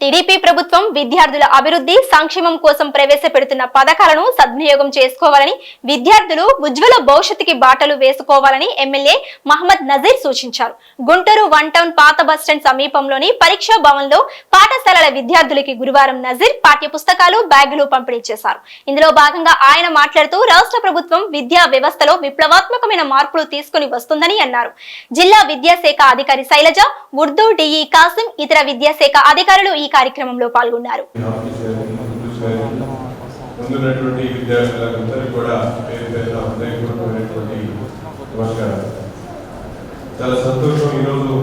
TDP ప్రభుత్వం విద్యార్థుల అభివృద్ధి సంక్షేమం కోసం ప్రవేశపెడుతున్న పథకాలను సద్వినియోగం చేసుకోవాలని విద్యార్థులు ఉజ్వల భవిష్యత్తుకి బాటలు వేసుకోవాలని ఎమ్మెల్యే మహమ్మద్ నజీర్ సూచించారు. గుంటూరు వన్ టౌన్ పాత బస్టాండ్ సమీపంలోని పరీక్షా భవన్లో పాఠశాలల విద్యార్థులకి గురువారం నజీర్ పాఠ్య పుస్తకాలు బ్యాగులు పంపిణీ చేశారు. ఇందులో భాగంగా ఆయన మాట్లాడుతూ రాష్ట్ర ప్రభుత్వం విద్యా వ్యవస్థలో విప్లవాత్మకమైన మార్పులు తీసుకుని వస్తుందని అన్నారు. జిల్లా విద్యాశాఖ అధికారి శైలజ ఉర్దూ డిఈ కాసిం ఇతర విద్యాశాఖ అధికారులు ఈ కార్యక్రమంలో పాల్గొన్నారు. ముందున్నటువంటి విద్యార్థులందరికీ కూడా పేరు పేరున హృదయపూర్వకమైనటువంటి నమస్కారం. చాలా సంతోషం ఈరోజు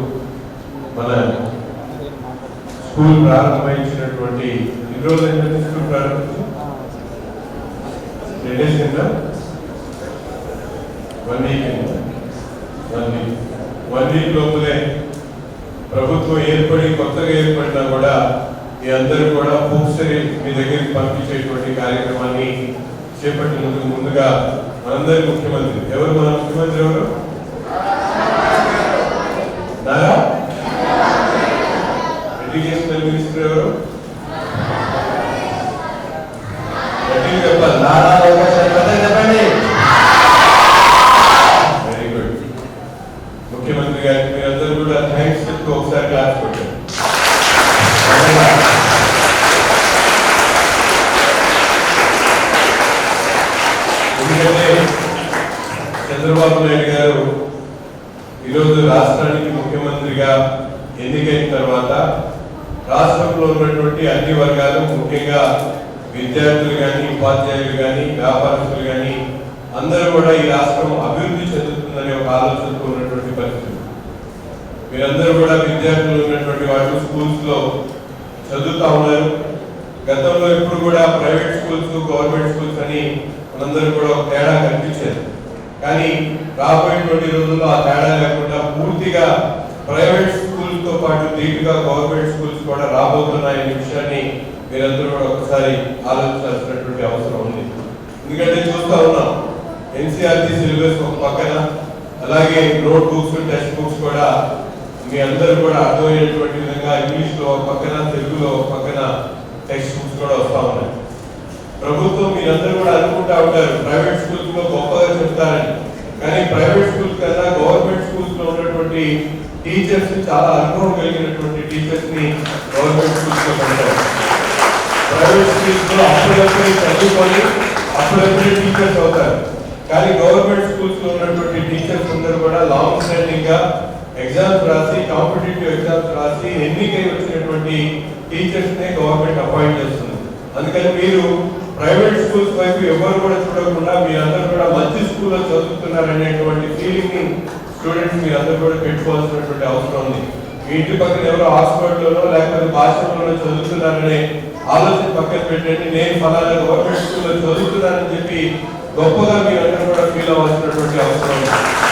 మన స్కూల్ ప్రారంభించినటువంటి ఎన్ని రోజులు అయిందండి స్కూల్ ప్రారంభించి? రెండు డేస్ కింద? One week one week. One week లోపలే ప్రభుత్వం ఏర్పడి కొత్తగా ఏర్పడినా కూడా మీ అందరూ కూడా బుక్స్ని మీ దగ్గరికి పంపించేటువంటి కార్యక్రమాన్ని చేపట్టినందుకు ముందుగా మనందరి ముఖ్యమంత్రి ఎవరు మన ముఖ్యమంత్రి ఎవరు? ఎందుకంటే చంద్రబాబు నాయుడు గారు ఈరోజు రాష్ట్రానికి ముఖ్యమంత్రిగా ఎన్నికైన తర్వాత రాష్ట్రంలో ఉన్నటువంటి అన్ని వర్గాలు ముఖ్యంగా విద్యార్థులు కానీ ఉపాధ్యాయులు కానీ వ్యాపారస్తులు కానీ అందరూ కూడా ఈ రాష్ట్రం అభివృద్ధి చెందుతుందనే ఒక ఆలోచనతో ఉన్నటువంటి పరిస్థితి. మీరందరూ కూడా విద్యార్థులు ఉన్నటువంటి వాళ్ళు స్కూల్స్లో చదువుతా ఉన్నారు. గతంలో ఎప్పుడు కూడా ప్రైవేట్ స్కూల్స్ గవర్నమెంట్ స్కూల్స్ అని మనందరూ కూడా ఒక తేడా కనిపించేది. కానీ రాబోయేటువంటి రోజుల్లో ఆ తేడా లేకుండా పూర్తిగా ప్రైవేట్ స్కూల్తో పాటు ధీటుగా గవర్నమెంట్ స్కూల్స్ కూడా రాబోతున్నాయనే విషయాన్ని మీరందరూ కూడా ఒకసారి ఆలోచించాల్సినటువంటి అవసరం ఉంది. ఎందుకంటే చూస్తూ ఉన్నాం ఎన్సీఆర్టీ సిలబస్ ఒక పక్కన అలాగే నోట్ బుక్స్ టెక్స్ట్ బుక్స్ కూడా మీ అందరూ కూడా అర్థమయ్యేటువంటి విధంగా ఇంగ్లీష్లో ఒక పక్కన తెలుగులో ఒక పక్కన టెక్స్ట్ బుక్స్ కూడా వస్తూ ఉన్నాయి ప్రభుత్వం మీరందరూ కూడా అనుకుంటా ఉంటారు ప్రైవేట్ స్కూల్స్లో గొప్పగా చెప్తారని కానీ ప్రైవేట్ స్కూల్స్ కన్నా గవర్నమెంట్ స్కూల్స్లో ఉన్నటువంటి టీచర్స్ చాలా అనుభవం కలిగినటువంటి టీచర్స్ని గవర్నమెంట్ స్కూల్స్ పెడతారు ప్రైవేట్ స్కూల్స్లో అప్పుడప్పుడే చదువుకొని అప్పుడప్పుడే టీచర్స్ అవుతారు. కానీ గవర్నమెంట్ స్కూల్స్లో ఉన్నటువంటి టీచర్స్ అందరూ కూడా లాంగ్ స్టాండింగ్గా ఎగ్జామ్స్ రాసి కాంపిటేటివ్ ఎగ్జామ్స్ రాసి ఎన్నికై వచ్చినటువంటి టీచర్స్ నే గవర్నమెంట్ అపాయింట్ చేస్తుంది. అందుకని మీరు ప్రైవేట్ స్కూల్స్ వైపు ఎవరు కూడా చూడకుండా మీ అందరూ స్కూల్లో చదువుతున్నారనేటువంటి ఫీలింగ్ స్టూడెంట్స్ స్టూడెంట్స్ అందరూ కూడా పెట్టుకోవాల్సినటువంటి అవసరం ఉంది. మీ ఇంటి పక్కన ఎవరో హాస్పిటల్లోనో లేకపోతే భాషలోనో చదువుతున్నారనే ఆలోచన పక్కన పెట్టండి. నేను ఫలానా గవర్నమెంట్ స్కూల్లో చదువుతున్నానని చెప్పి గొప్పగా మీరందరూ కూడా ఫీల్ అవ్వాల్సినటువంటి అవసరం ఉంది.